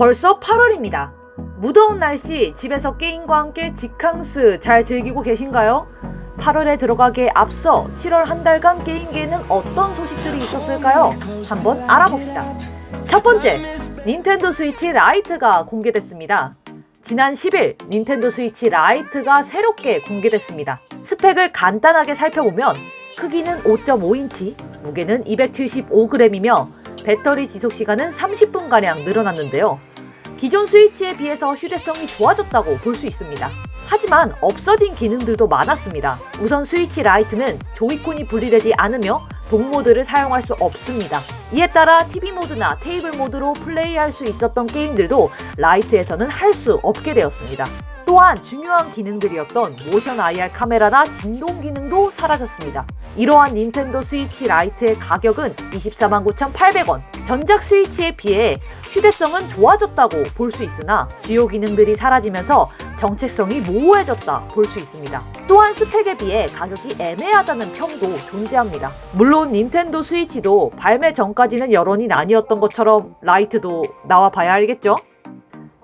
벌써 8월입니다. 무더운 날씨 집에서 게임과 함께 직캉스 잘 즐기고 계신가요? 8월에 들어가기에 앞서 7월 한 달간 게임계에는 어떤 소식들이 있었을까요? 한번 알아봅시다. 첫 번째, 닌텐도 스위치 라이트가 공개됐습니다. 지난 10일 닌텐도 스위치 라이트가 새롭게 공개됐습니다. 스펙을 간단하게 살펴보면 크기는 5.5인치, 무게는 275g이며 배터리 지속 시간은 30분가량 늘어났는데요. 기존 스위치에 비해서 휴대성이 좋아졌다고 볼 수 있습니다. 하지만 없어진 기능들도 많았습니다. 우선 스위치 라이트는 조이콘이 분리되지 않으며 동모드를 사용할 수 없습니다. 이에 따라 TV 모드나 테이블 모드로 플레이할 수 있었던 게임들도 라이트에서는 할 수 없게 되었습니다. 또한 중요한 기능들이었던 모션 IR 카메라나 진동 기능도 사라졌습니다. 이러한 닌텐도 스위치 라이트의 가격은 249,800원. 전작 스위치에 비해 휴대성은 좋아졌다고 볼 수 있으나 주요 기능들이 사라지면서 정체성이 모호해졌다 볼 수 있습니다. 또한 스펙에 비해 가격이 애매하다는 평도 존재합니다. 물론 닌텐도 스위치도 발매 전까지는 여론이 나뉘었던 것처럼 라이트도 나와 봐야 알겠죠?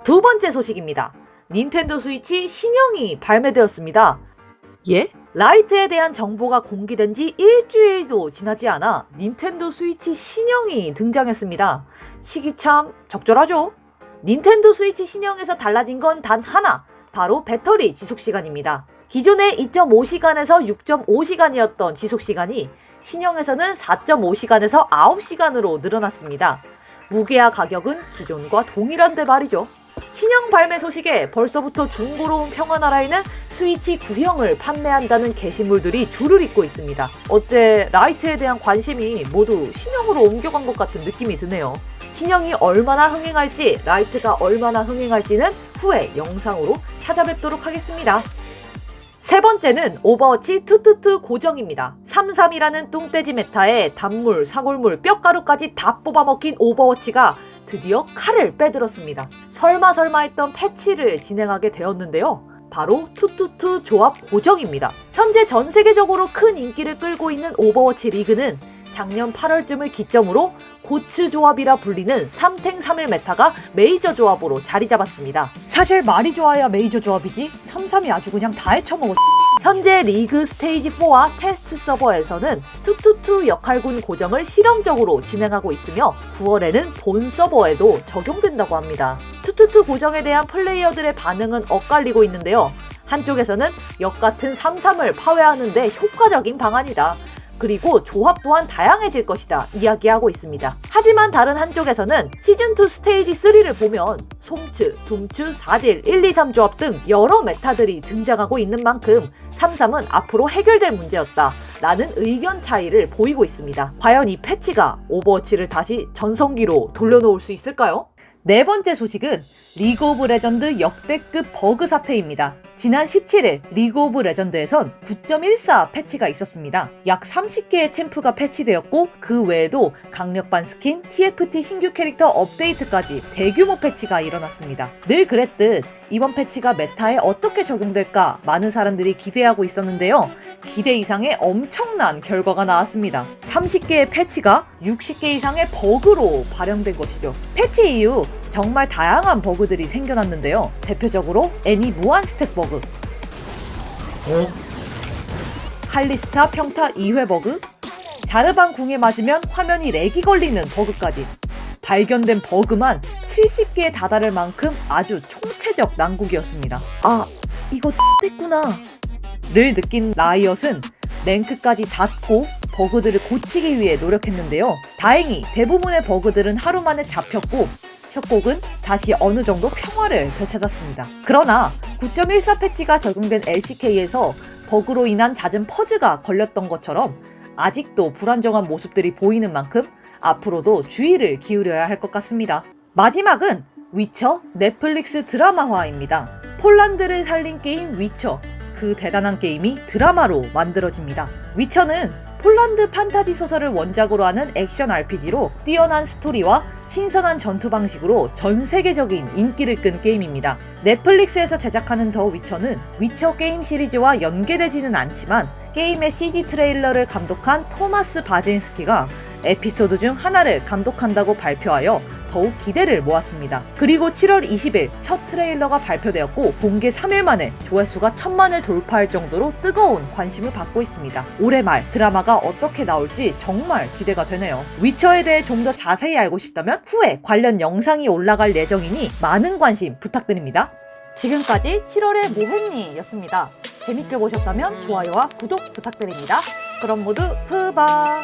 두 번째 소식입니다. 닌텐도 스위치 신형이 발매되었습니다. 예? 라이트에 대한 정보가 공개된 지 일주일도 지나지 않아 닌텐도 스위치 신형이 등장했습니다. 시기 참 적절하죠? 닌텐도 스위치 신형에서 달라진 건 단 하나, 바로 배터리 지속 시간입니다. 기존의 2.5시간에서 6.5시간이었던 지속 시간이 신형에서는 4.5시간에서 9시간으로 늘어났습니다. 무게와 가격은 기존과 동일한데 말이죠. 신형 발매 소식에 벌써부터 중고로운 평화나라에는 스위치 9형을 판매한다는 게시물들이 줄을 잇고 있습니다. 어째 라이트에 대한 관심이 모두 신형으로 옮겨간 것 같은 느낌이 드네요. 신형이 얼마나 흥행할지, 라이트가 얼마나 흥행할지는 후에 영상으로 찾아뵙도록 하겠습니다. 세 번째는 오버워치 투투투 고정입니다. 33이라는 뚱떼지 메타에 단물, 사골물, 뼈가루까지 다 뽑아먹힌 오버워치가 드디어 칼을 빼들었습니다. 설마 설마 했던 패치를 진행하게 되었는데요. 바로 투투투 조합 고정입니다. 현재 전 세계적으로 큰 인기를 끌고 있는 오버워치 리그는 작년 8월쯤을 기점으로 고츠 조합이라 불리는 3탱 3일 메타가 메이저 조합으로 자리 잡았습니다. 사실 말이 좋아야 메이저 조합이지 33이 아주 그냥 다 헤쳐먹었어. 현재 리그 스테이지 4와 테스트 서버에서는 투투투 역할군 고정을 실험적으로 진행하고 있으며 9월에는 본 서버에도 적용된다고 합니다. 투투투 고정에 대한 플레이어들의 반응은 엇갈리고 있는데요. 한쪽에서는 역 같은 33을 파괴하는데 효과적인 방안이다. 그리고 조합 또한 다양해질 것이다 이야기하고 있습니다. 하지만 다른 한쪽에서는 시즌2 스테이지 3를 보면 솜츠, 둠츠, 4딜, 1, 2, 3 조합 등 여러 메타들이 등장하고 있는 만큼 33은 앞으로 해결될 문제였다. 라는 의견 차이를 보이고 있습니다. 과연 이 패치가 오버워치를 다시 전성기로 돌려놓을 수 있을까요? 네 번째 소식은 리그 오브 레전드 역대급 버그 사태입니다. 지난 17일 리그 오브 레전드에선 9.14 패치가 있었습니다. 약 30개의 챔프가 패치되었고 그 외에도 강력반 스킨, TFT 신규 캐릭터 업데이트까지 대규모 패치가 일어났습니다. 늘 그랬듯 이번 패치가 메타에 어떻게 적용될까 많은 사람들이 기대하고 있었는데요. 기대 이상의 엄청난 결과가 나왔습니다. 30개의 패치가 60개 이상의 버그로 발현된 것이죠. 패치 이후 정말 다양한 버그들이 생겨났는데요. 대표적으로 애니 무한 스택 버그, 칼리스타 평타 2회 버그, 자르반 궁에 맞으면 화면이 렉이 걸리는 버그까지 발견된 버그만 70개에 다다를 만큼 아주 총체적 난국이었습니다. 아, 이거 X됐구나. 를 느낀 라이엇은 랭크까지 닫고 버그들을 고치기 위해 노력했는데요. 다행히 대부분의 버그들은 하루 만에 잡혔고 협곡은 다시 어느 정도 평화를 되찾았습니다. 그러나 9.14 패치가 적용된 LCK에서 버그로 인한 잦은 퍼즈가 걸렸던 것처럼 아직도 불안정한 모습들이 보이는 만큼 앞으로도 주의를 기울여야 할 것 같습니다. 마지막은 위쳐 넷플릭스 드라마화입니다. 폴란드를 살린 게임 위쳐. 그 대단한 게임이 드라마로 만들어집니다. 위쳐는 폴란드 판타지 소설을 원작으로 하는 액션 RPG로 뛰어난 스토리와 신선한 전투 방식으로 전 세계적인 인기를 끈 게임입니다. 넷플릭스에서 제작하는 더 위쳐는 위쳐 게임 시리즈와 연계되지는 않지만 게임의 CG 트레일러를 감독한 토마스 바진스키가 에피소드 중 하나를 감독한다고 발표하여 더욱 기대를 모았습니다. 그리고 7월 20일 첫 트레일러가 발표되었고 공개 3일 만에 조회수가 천만을 돌파할 정도로 뜨거운 관심을 받고 있습니다. 올해 말 드라마가 어떻게 나올지 정말 기대가 되네요. 위쳐에 대해 좀 더 자세히 알고 싶다면 후에 관련 영상이 올라갈 예정이니 많은 관심 부탁드립니다. 지금까지 7월의 모했니였습니다. 재밌게 보셨다면 좋아요와 구독 부탁드립니다. 그럼 모두 푸바!